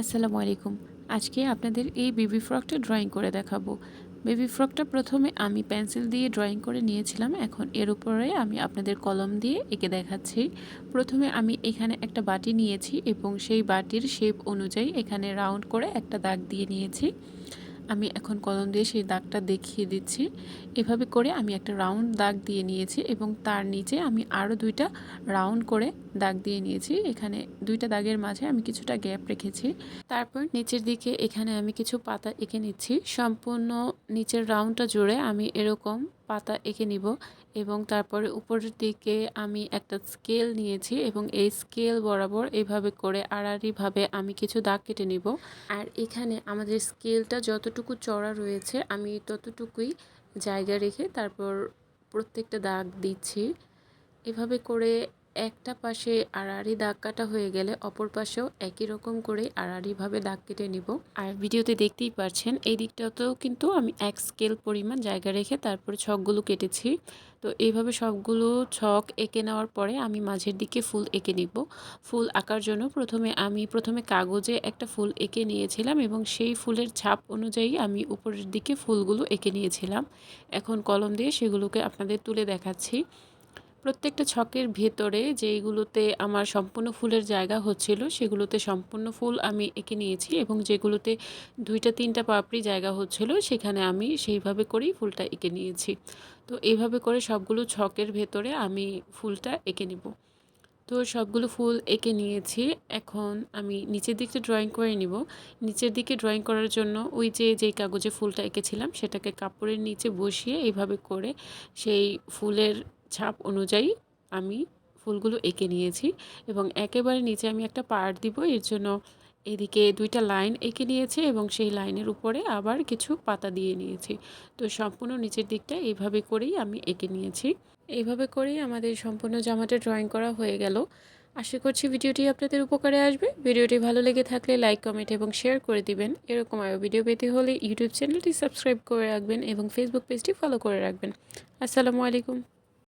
আসসালামু আলাইকুম। আজকে আপনাদের এই বেবি ফ্রকটা ড্রয়িং করে দেখাবো। বেবি ফ্রকটা প্রথমে আমি পেন্সিল দিয়ে ড্রয়িং করে নিয়েছিলাম। এখন এর উপরে আমি আপনাদের কলম দিয়ে এঁকে দেখাচ্ছি। প্রথমে আমি এখানে একটা বাটি নিয়েছি এবং সেই বাটির শেপ অনুযায়ী এখানে রাউন্ড করে একটা দাগ দিয়ে নিয়েছি। আমি এখন কলম দিয়ে সেই দাগটা দেখিয়ে দিচ্ছি। এভাবে করে আমি একটা রাউন্ড দাগ দিয়ে নিয়েছি এবং তার নিচে আমি আরও দুইটা রাউন্ড করে দাগ দিয়ে নিয়েছি। এখানে দুইটা দাগের মাঝে আমি কিছুটা গ্যাপ রেখেছি। তারপর নিচের দিকে এখানে আমি কিছু পাতা এঁকে নিচ্ছি। সম্পূর্ণ নিচের রাউন্ডটা জুড়ে আমি এরকম পাতা এঁকে নিব এবং তারপরে উপরের দিকে আমি একটা স্কেল নিয়েছি এবং এই স্কেল বরাবর এভাবে করে আড়াআড়িভাবে আমি কিছু দাগ কেটে নিব। আর এখানে আমাদের স্কেলটা যতটুকু চড়া রয়েছে, আমি ততটুকুই জায়গা রেখে তারপর প্রত্যেকটা দাগ দিচ্ছি। এভাবে করে একটা পাশে আড়াআড়ি দাগ কাটা হয়ে গেলে অপর পাশেও একই রকম করে আড়াআড়িভাবে দাগ কেটে নিব। আর ভিডিওতে দেখতেই পারছেন, এই দিকটাতেও কিন্তু আমি এক স্কেল পরিমাণ জায়গা রেখে তারপরে ছকগুলো কেটেছি। তো এইভাবে সবগুলো ছক এঁকে নেওয়ার পরে আমি মাঝের দিকে ফুল এঁকে নিব। ফুল আঁকার জন্য প্রথমে আমি প্রথমে কাগজে একটা ফুল এঁকে নিয়েছিলাম এবং সেই ফুলের ছাপ অনুযায়ী আমি উপরের দিকে ফুলগুলো এঁকে নিয়েছিলাম। এখন কলম দিয়ে সেগুলোকে আপনাদের তুলে দেখাচ্ছি। প্রত্যেকটা ছকের ভেতরে যেইগুলোতে আমার সম্পূর্ণ ফুলের জায়গা হচ্ছিল, সেগুলোতে সম্পূর্ণ ফুল আমি এঁকে নিয়েছি এবং যেগুলোতে দুইটা, তিনটা পাপড়ি জায়গা হচ্ছিল, সেখানে আমি সেইভাবে করেই ফুলটা এঁকে নিয়েছি। তো এইভাবে করে সবগুলো ছকের ভেতরে আমি ফুলটা এঁকে নিব। তো সবগুলো ফুল এঁকে নিয়েছি, এখন আমি নিচের দিকটা ড্রয়িং করে নিব। নিচের দিকে ড্রয়িং করার জন্য ওই যে, যেই কাগজে ফুলটা এঁকেছিলাম, সেটাকে কাপড়ের নিচে বসিয়ে এইভাবে করে সেই ফুলের ছাপ অনুযায়ী আমি ফুলগুলো এঁকে নিয়েছি এবং একেবারে নিচে আমি একটা পার্ট দিব। এর জন্য এদিকে দুইটা লাইন এঁকে নিয়েছি এবং সেই লাইনের উপরে আবার কিছু পাতা দিয়ে নিয়েছি। তো সম্পূর্ণ নিচের দিকটা এইভাবে করেই আমি এঁকে নিয়েছি। এইভাবে করেই আমাদের সম্পূর্ণ জামাটা ড্রয়িং করা হয়ে গেল। আশা করছি ভিডিওটি আপনাদের উপকারে আসবে। ভিডিওটি ভালো লেগে থাকলে লাইক কমেন্ট এবং শেয়ার করে দিবেন। এরকম আরও ভিডিও পেতে হলে ইউটিউব চ্যানেলটি সাবস্ক্রাইব করে রাখবেন এবং ফেসবুক পেজটি ফলো করে রাখবেন। আসসালামু আলাইকুম।